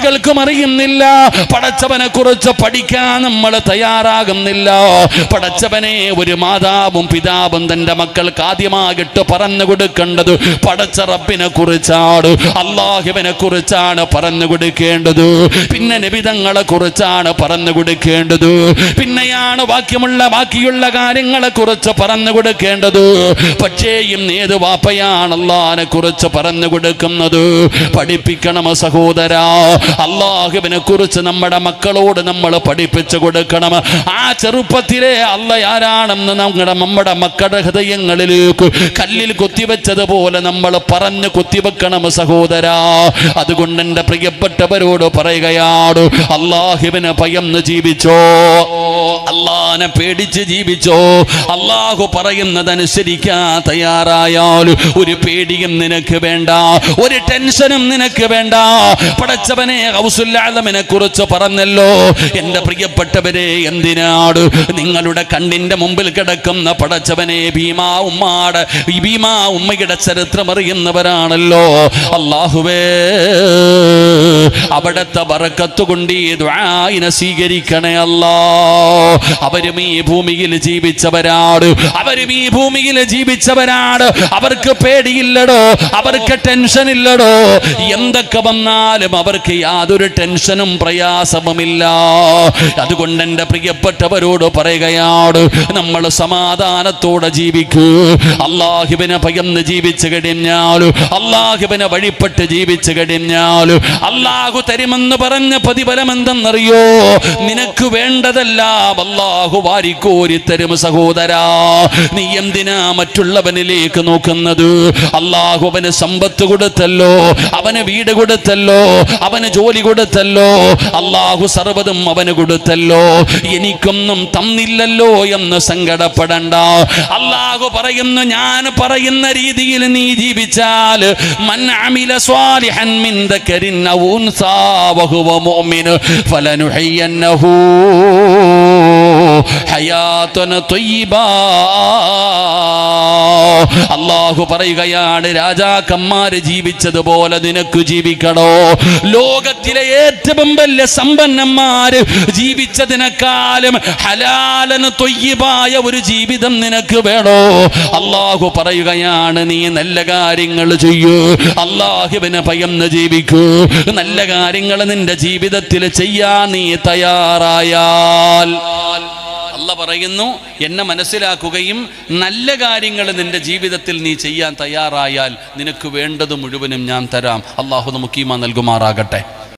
കുട്ടികൾക്കും അറിയുന്നില്ല. പടച്ചവനെ കുറിച്ച് പഠിക്കാൻ നമ്മൾ തയ്യാറാകുന്നില്ല. പടച്ചവനെ ഒരു മാതാവും പിതാവും തന്റെ മക്കൾക്ക് ആദ്യമായിട്ട് പറഞ്ഞു കൊടുക്കേണ്ടത് പടച്ച റബ്ബിനെ കുറിച്ചാണ്. അള്ളാഹുവിനെ കുറിച്ചാണ് പറഞ്ഞു കൊടുക്കേണ്ടത്. പിന്നെ നിബിതങ്ങളെ കുറിച്ചാണ് പറഞ്ഞു കൊടുക്കേണ്ടത്. പിന്നെയാണ് ബാക്കിയുള്ള ബാക്കിയുള്ള കാര്യങ്ങളെ കുറിച്ച് പറഞ്ഞു കൊടുക്കേണ്ടത്. പക്ഷേ ഇന്ന് ഏത് വാപ്പയാണ് അള്ളാഹിനെ കുറിച്ച് പറഞ്ഞു കൊടുക്കുന്നത്? പഠിപ്പിക്കണമോ സഹോദര? അള്ളാഹുവിനെ കുറിച്ച് നമ്മുടെ മക്കളോട് നമ്മൾ പഠിപ്പിച്ചു കൊടുക്കണം. ആ ചെറുപ്പത്തിലെ അല്ല ആരാണെന്ന് നമ്മുടെ നമ്മുടെ മക്കളുടെ ഹൃദയങ്ങളിലേക്ക് കല്ലിൽ കുത്തിവെച്ചതുപോലെ നമ്മൾ പറഞ്ഞു കുത്തിവെക്കണം സഹോദര. അതുകൊണ്ട് എന്റെ പ്രിയപ്പെട്ടവരോട് പറയുകയാണ് അള്ളാഹുവിനെ ഭയന്ന് ജീവിച്ചോ അള്ളാഹിനെ പേടിച്ച് ജീവിച്ചോ അള്ളാഹു പറയുന്നതനുസരിക്കാൻ തയ്യാറായാൽ ഒരു പേടിയും നിനക്ക് വേണ്ട ഒരു ടെൻഷനും നിനക്ക് വേണ്ട. പടച്ചവനെ ഹൗസുല്ലാലമിനെ കുറിച്ച് പറഞ്ഞല്ലോ. എന്റെ പ്രിയപ്പെട്ടവരെ എന്തിനാട് നിങ്ങളുടെ കണ്ണിന്റെ മുമ്പിൽ കിടക്കുന്ന പടച്ചവനെ ഭീമാ ഉമ്മാട് ഭീമാ ഉമ്മയുടെ ചരിത്രം അറിയുന്നവരാണല്ലോ അള്ളാഹുവേ അവിടത്തെ ബറക്കത്ത് കൊണ്ട് ഈ സ്വീകരിക്കണേ അല്ലോ. അവരും ഈ ഭൂമിയിൽ ജീവിച്ചവരാണ്. അവരും ഈ ഭൂമിയിൽ ജീവിച്ചവരാണ്. അവർക്ക് പേടിയില്ലടോ. അവർക്ക് ടെൻഷൻ ഇല്ലടോ എന്തൊക്കെ വന്നാലും അവർക്ക് യാതൊരു ടെൻഷനും പ്രയാസവുമില്ല. അതുകൊണ്ട് എന്റെ പ്രിയപ്പെട്ടവരോട് പറയുകയാണ് നമ്മൾ സമാധാനത്തോടെ ജീവിക്കൂ. അള്ളാഹിബിനെ ഭയന്ന് ജീവിച്ചു കഴിഞ്ഞാലും അള്ളാഹിബിനെ വഴിപ്പെട്ട് ജീവിച്ചു കഴിഞ്ഞാലും അള്ളാഹു തരുമെന്ന് പറഞ്ഞ പ്രതിഫലം എന്തെന്നറിയോ നിനക്ക് വേണ്ടതെല്ലാം. അള്ളാഹു വാരിക്കോരി തരും സഹോദരാ. നീ എന്തിനാ മറ്റുള്ളവനിലേക്ക് നോക്കുന്നത്? അള്ളാഹു അവന് സമ്പത്ത് കൊടുത്തല്ലോ. അവന് വീട് കൊടുത്തല്ലോ. അവന് ജോലി കൊടുത്തല്ലോ. അല്ലാഹു സർവതും അവന് കൊടുത്തല്ലോ. എനിക്കൊന്നും തന്നില്ലല്ലോ എന്ന് സങ്കടപ്പെടണ്ട. അല്ലാഹു പറയുന്നു ഞാൻ പറയുന്ന രീതിയിൽ നീ ജീവിച്ചാൽ. മൻ അമില സ്വാലിഹൻ മിൻ ദക്കരിൻ ഔ ഉൻസാ വഹുവ അള്ളാഹു പറയുകയാണ് രാജാക്കന്മാര് ജീവിച്ചതുപോലെ നിനക്ക് ജീവിക്കണോ? ലോകത്തിലെ ഏറ്റവും വലിയ സമ്പന്നന്മാര് ജീവിച്ചതിനേക്കാളും ഹലാലന് തൊയ്യബായ ഒരു ജീവിതം നിനക്ക് വേണോ? അള്ളാഹു പറയുകയാണ് നീ നല്ല കാര്യങ്ങൾ ചെയ്യൂ. അള്ളാഹുവിനെ ഭയന്ന് ജീവിക്കൂ. നല്ല കാര്യങ്ങൾ നിന്റെ ജീവിതത്തിൽ ചെയ്യാൻ നീ തയ്യാറായാൽ അല്ല പറയുന്നു എന്നെ മനസ്സിലാക്കുകയും നല്ല കാര്യങ്ങൾ നിന്റെ ജീവിതത്തിൽ നീ ചെയ്യാൻ തയ്യാറായാൽ നിനക്ക് വേണ്ടത് മുഴുവനും ഞാൻ തരാം. അള്ളാഹു നമുക്ക് ഈമ നൽകുമാറാകട്ടെ.